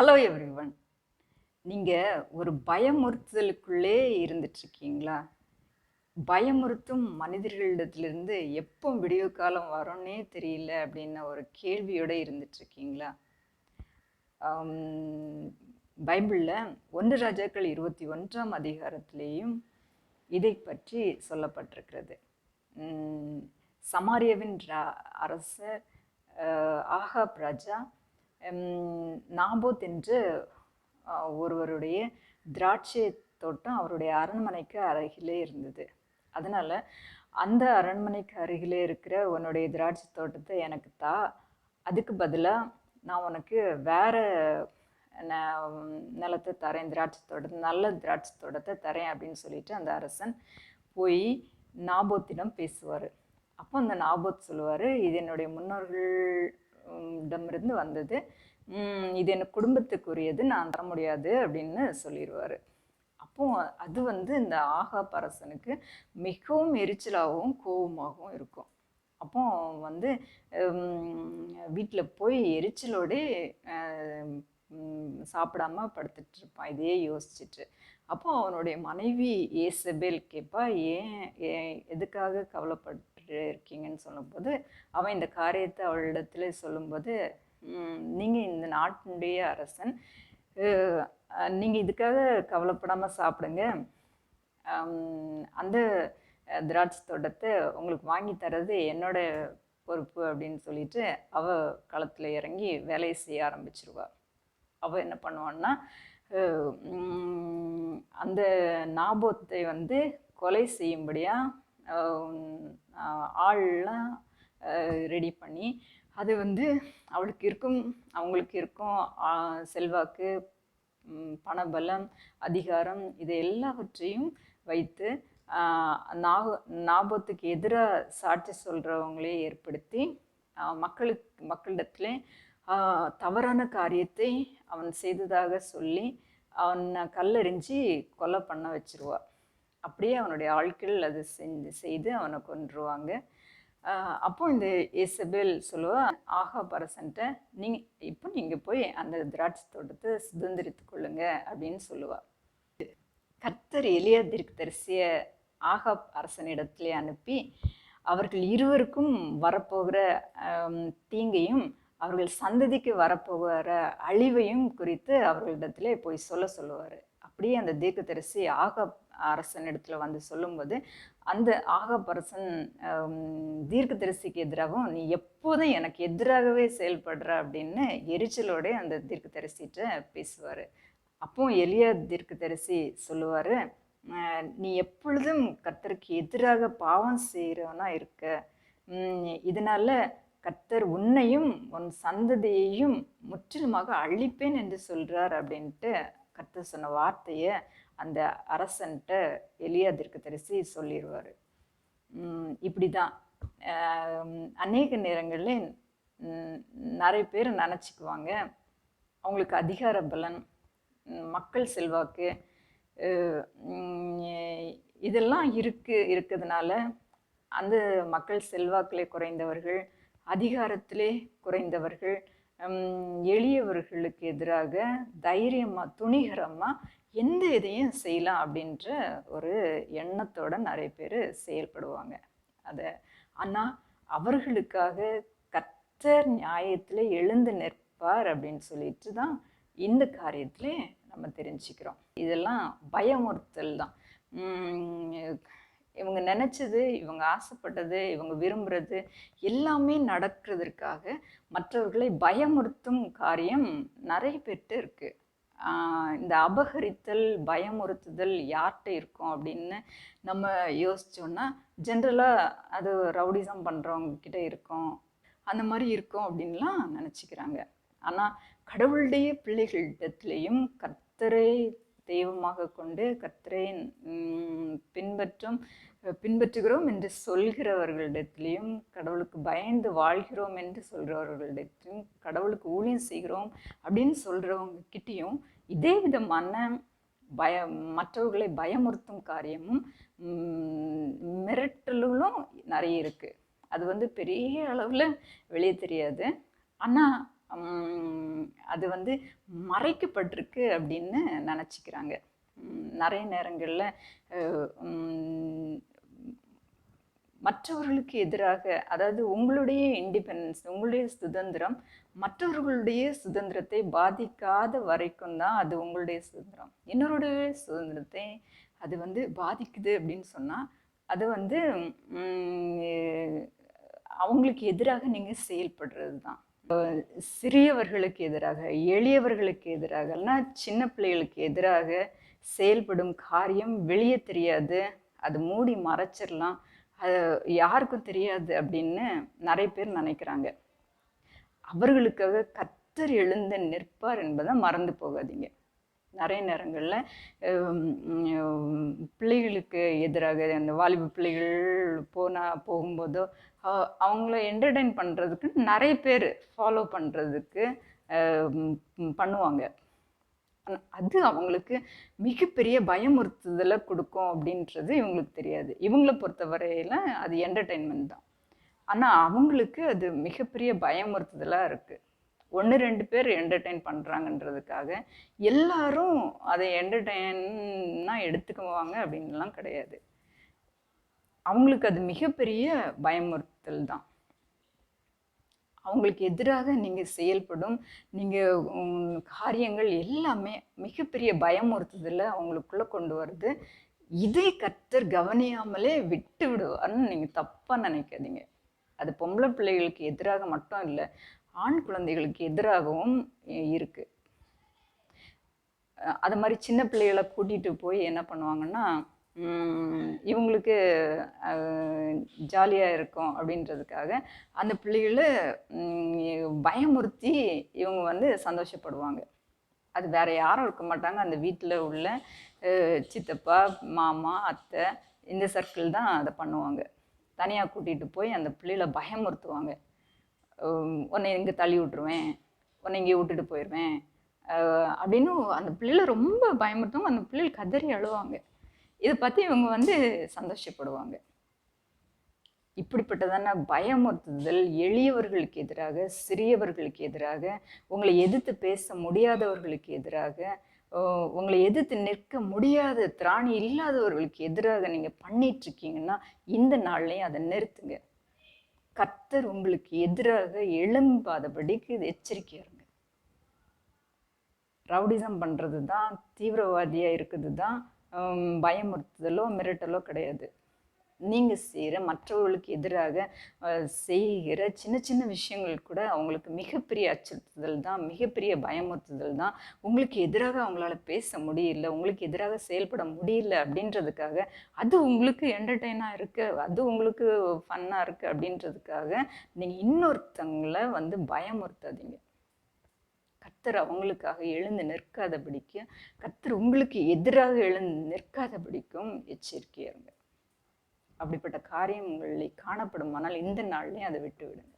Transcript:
Hello everyone நீங்கள் ஒரு பயமுறுத்துதலுக்குள்ளே இருந்துட்டுருக்கீங்களா பயமுறுத்தும் மனிதர்களிடத்துலேருந்து எப்போ விடிய காலம் வரும்னே தெரியல அப்படின்ன ஒரு கேள்வியோடு இருந்துட்டுருக்கீங்களா பைபிளில் ஒன்று ராஜாக்கள் இருபத்தி ஒன்றாம் அதிகாரத்திலேயும் இதை பற்றி சொல்லப்பட்டிருக்கிறது. சமாரியவின் ரா- அரசர் ஆகாப் ராஜா நாபோத் என்று ஒருவருடைய திராட்சை தோட்டம் அவருடைய அரண்மனைக்கு அருகிலே இருந்தது. அதனால் அந்த அரண்மனைக்கு அருகிலே இருக்கிற உன்னுடைய திராட்சை தோட்டத்தை எனக்கு தா. அதுக்கு பதிலாக நான் உனக்கு வேற ந- நிலத்தை தரேன் திராட்சை தோட்டத்தை நல்ல திராட்சை தோட்டத்தை தரேன் அப்படின்னு சொல்லிட்டு அந்த அரசன் போய் நாபோத்திடம் பேசுவார். அப்போ அந்த நாபோத் சொல்லுவார் இது என்னுடைய முன்னோர்களிடமிருந்து வந்தது. இது என் குடும்பத்துக்குரியது நான் தர முடியாது அப்படின்னு சொல்லிடுவார் அப்போ அது வந்து இந்த ஆகா பரசனுக்கு மிகவும் எரிச்சலாகவும் கோபமாகவும் இருக்கும். அப்போ வந்து வீட்டில் போய் எரிச்சலோடே சாப்பிடாம படுத்துட்டு இருப்பான். இதையே யோசிச்சுட்டு. அப்போ அவனுடைய மனைவி ஏசபேல் கேட்பா ஏன் ஏன் எதுக்காக கவலைப்பட்டு இருக்கீங்கன்னு சொல்லும்போது அவன் இந்த காரியத்தை அவளிடத்துல சொல்லும்போது நீங்கள் இந்த நாட்டினுடைய அரசன். நீங்கள் இதுக்காக கவலைப்படாமல் சாப்பிடுங்க. அந்த திராட்சை தோட்டத்தை உங்களுக்கு வாங்கி தரது என்னோட பொறுப்பு அப்படின்னு சொல்லிட்டு அவ களத்தில் இறங்கி வேலையை செய்ய ஆரம்பிச்சிருவா. அவள் என்ன பண்ணுவான்னா அந்த நாபோத்தை வந்து கொலை செய்யும்படியாக ஆள்லாம் ரெடி பண்ணி அது வந்து அவளுக்கு இருக்கும் அவங்களுக்கு இருக்கும் செல்வாக்கு பணபலம் அதிகாரம் இது எல்லாவற்றையும் வைத்து நாக நாபத்துக்கு எதிராக சாட்சி சொல்கிறவங்களே ஏற்படுத்தி மக்களுக்கு மக்களிடத்துல தவறான காரியத்தை அவன் செய்ததாக சொல்லி அவனை கல்லெறிஞ்சு கொலை பண்ண வச்சிருவா. அப்படியே அவனுடைய ஆட்கள் அது செஞ்சு செய்து அவனை கொன்றுவாங்க. அப்போ இந்த இசபேல் சொல்லுவா ஆகா பரசன்ட்ட நீங்கள் இப்போ நீங்கள் போய் அந்த திராட்சை தோட்டத்தை சுதந்திரித்து கொள்ளுங்க அப்படின்னு சொல்லுவா. கர்த்தர் எளிய தீர்க்கதரிசிய ஆகா அரசனிடத்திலே அனுப்பி அவர்கள் இருவருக்கும் வரப்போகிற தீங்கையும் அவர்கள் சந்ததிக்கு வரப்போகிற அழிவையும் குறித்து அவர்களிடத்திலே போய் சொல்ல சொல்லுவார். அப்படியே அந்த தீர்க்கதரிசி அரசன் இடத்துல வந்து சொல்லும்போது அந்த ஆகப்பரசன் தீர்க்கதரிசிக்கு எதிராகவும் நீ எப்போதும் எனக்கு எதிராகவே செயல்படுற அப்படின்னு எரிச்சலோட அந்த தீர்க்கதரிசிட்ட பேசுவார். அப்போ எளிய தீர்க்கதரிசி சொல்லுவார் நீ எப்பொழுதும் கர்த்தருக்கு எதிராக பாவம் செய்கிறவனா இருக்க. இதனால் இதனால கர்த்தர் உன்னையும் உன் சந்ததியையும் முற்றிலுமாக அழிப்பேன் என்று சொல்கிறார் அப்படின்ட்டு கற்று சொன்ன வார்த்தையை அந்த அரசன்ட்ட எளியாதிற்கு தரிசி சொல்லிடுவார் இப்படி தான் அநேக நேரங்களில் நிறைய பேர் நினச்சிக்குவாங்க. அவங்களுக்கு அதிகார பலன் மக்கள் செல்வாக்கு இதெல்லாம் இருக்கு இருக்கிறதுனால அந்த மக்கள் செல்வாக்கிலே குறைந்தவர்கள் அதிகாரத்திலே குறைந்தவர்கள் எளியவர்களுக்கு எதிராக தைரியமாக துணிகரமாக எந்த இதையும் செய்யலாம் அப்படின்ற ஒரு எண்ணத்தோட நிறைய பேர் செயல்படுவாங்க. அதை ஆனால் அவர்களுக்காக கற்ற நியாயத்தில் எழுந்து நிற்பார் அப்படின்னு சொல்லிட்டு தான் இந்த காரியத்திலே நம்ம தெரிஞ்சுக்கிறோம். இதெல்லாம் பயமுறுத்தல் தான். இவங்க நினச்சது இவங்க ஆசைப்பட்டது இவங்க விரும்புறது எல்லாமே நடக்கிறதுக்காக மற்றவர்களை பயமுறுத்தும் காரியம் நிறைய பேர்கிட்ட இருக்குது இந்த அபகரித்தல் பயமுறுத்துதல் யார்கிட்ட இருக்கும் அப்படின்னு நம்ம யோசித்தோன்னா ஜென்ரலாக அது ரவுடிசம் பண்ணுறவங்க கிட்ட இருக்கும். அந்த மாதிரி இருக்கும் அப்படின்லாம் நினச்சிக்கிறாங்க. ஆனால் கடவுளுடைய பிள்ளைகளிடத்துலேயும் கத்தரை தெய்வமாக கொண்டு கர்த்தரை பின்பற்றும் பின்பற்றுகிறோம் என்று சொல்கிறவர்களிடத்திலையும் கடவுளுக்கு பயந்து வாழ்கிறோம் என்று சொல்கிறவர்களிடத்திலும் கடவுளுக்கு ஊழியம் செய்கிறோம் அப்படின்னு சொல்கிறவங்க கிட்டேயும் இதே விதமான பய மற்றவர்களை பயமுறுத்தும் காரியமும் மிரட்டலும் நிறைய இருக்குது அது வந்து பெரிய அளவில் வெளியே தெரியாது. ஆனால் அது வந்து மறைக்கப்பட்டிருக்கு அப்படின்னு நினச்சிக்கிறாங்க. நிறைய நேரங்களில் மற்றவர்களுக்கு எதிராக அதாவது உங்களுடைய இண்டிபெண்டன்ஸ் உங்களுடைய சுதந்திரம் மற்றவர்களுடைய சுதந்திரத்தை பாதிக்காத வரைக்கும் தான் அது உங்களுடைய சுதந்திரம். இன்னொருடைய சுதந்திரத்தை அது வந்து பாதிக்குது அப்படின்னு சொன்னால் அது வந்து அவங்களுக்கு எதிராக நீங்கள் செயல்படுறது தான் சிறியவர்களுக்கு எதிராக எளியவர்களுக்கு எதிராகனா சின்ன பிள்ளைகளுக்கு எதிராக செயல்படும் காரியம் வெளியே தெரியாது. அது மூடி மறைச்சிடலாம். அது யாருக்கும் தெரியாது அப்படின்னு நிறைய பேர் நினைக்கிறாங்க. அவர்களுக்காக கத்தர் எழுந்து நிற்பார் என்பதை மறந்து போகாதீங்க. நிறைய நேரங்களில் பிள்ளைகளுக்கு எதிராக அந்த வாலிப பிள்ளைகள் போனால் போகும்போதோ அவங்கள என்டர்டெயின் பண்ணுறதுக்கு நிறைய பேர் ஃபாலோ பண்ணுறதுக்கு பண்ணுவாங்க. அது அவங்களுக்கு மிகப்பெரிய பயமுறுத்துதலை கொடுக்கும் அப்படின்றது இவங்களுக்கு தெரியாது. இவங்கள பொறுத்தவரையில் அது என்டர்டெயின்மெண்ட் தான். ஆனால் அவங்களுக்கு அது மிகப்பெரிய பயமுறுத்துதலாக இருக்குது ஒன்று ரெண்டு பேர் என்டர்டெயின் பண்ணுறாங்கன்றதுக்காக எல்லாரும் அதை என்டர்டெயின்னா எடுத்துக்குவாங்க அப்படின்லாம் கிடையாது. அவங்களுக்கு அது மிகப்பெரிய பயமுறுத்தல் தான். அவங்களுக்கு எதிராக நீங்கள் செயல்படும் நீங்கள் காரியங்கள் எல்லாமே மிகப்பெரிய பயமுறுத்துதலை அவங்களுக்குள்ளே கொண்டு வருது. இதை கர்த்தர் கவனியாமலே விட்டு விடுவார்னு நீங்கள் தப்பாக நினைக்காதீங்க. அது பொம்பளை பிள்ளைகளுக்கு எதிராக மட்டும் இல்லை ஆண் குழந்தைகளுக்கு எதிராகவும் இருக்குது அது மாதிரி சின்ன பிள்ளைகளை கூட்டிகிட்டு போய் என்ன பண்ணுவாங்கன்னா இவங்களுக்கு ஜாலியாக இருக்கும் அப்படின்றதுக்காக அந்த பிள்ளைகளை பயமுறுத்தி இவங்க வந்து சந்தோஷப்படுவாங்க. அது வேற யாரும் இருக்க மாட்டாங்க. அந்த வீட்டில் உள்ள சித்தப்பா மாமா அத்தை இந்த சர்க்கிள் தான் அதை பண்ணுவாங்க. தனியாக கூட்டிகிட்டு போய் அந்த பிள்ளைகளை பயமுறுத்துவாங்க. உன்னை இங்கே தள்ளி விட்டுருவேன். உன்னை இங்கே விட்டுட்டு போயிடுவேன் அப்படின்னு அந்த பிள்ளைகளை ரொம்ப பயமுறுத்துவாங்க. அந்த பிள்ளைகள் கதறி அழுவாங்க. இதை பற்றி இவங்க வந்து சந்தோஷப்படுவாங்க. இப்படிப்பட்டதான பயமுறுத்துதல் எளியவர்களுக்கு எதிராக சிறியவர்களுக்கு எதிராக உங்களை எதிர்த்து பேச முடியாதவர்களுக்கு எதிராக உங்களை எதிர்த்து நிற்க முடியாத திராணி இல்லாதவர்களுக்கு எதிராக நீங்கள் பண்ணிட்டு இருக்கீங்கன்னா இந்த நாள்லையும் அதை நிறுத்துங்க. கர்த்தர் உங்களுக்கு எதிராக எழும்பாதபடிக்கு இது எச்சரிக்கையாக இருங்க ரவுடிசம் பண்ணுறது தான் தீவிரவாதியாக இருக்குது தான் பயமுறுத்துதலோ மிரட்டலோ கிடையாது. நீங்கள் செய்கிற மற்றவர்களுக்கு எதிராக செய்கிற சின்ன சின்ன விஷயங்கள் கூட அவங்களுக்கு மிகப்பெரிய அச்சுறுத்துதல் தான் மிகப்பெரிய பயமுறுத்துதல் தான். உங்களுக்கு எதிராக அவங்களால பேச முடியல உங்களுக்கு எதிராக செயல்பட முடியல அப்படின்றதுக்காக அது உங்களுக்கு என்டர்டெயினாக இருக்குது அது உங்களுக்கு ஃபன்னாக இருக்குது அப்படின்றதுக்காக நீங்கள் இன்னொருத்தங்களை வந்து பயமுறுத்தாதீங்க. கத்தர் அவங்களுக்காக எழுந்து நிற்காதபடிக்கும் கத்தர் உங்களுக்கு எதிராக எழுந்து நிற்காதபடிக்கும் எச்சரிக்கையா இருங்க. அப்படிப்பட்ட காரியம் காணப்படும் ஆனால் இந்த நாள்லேயும் அதை விட்டு விடுங்க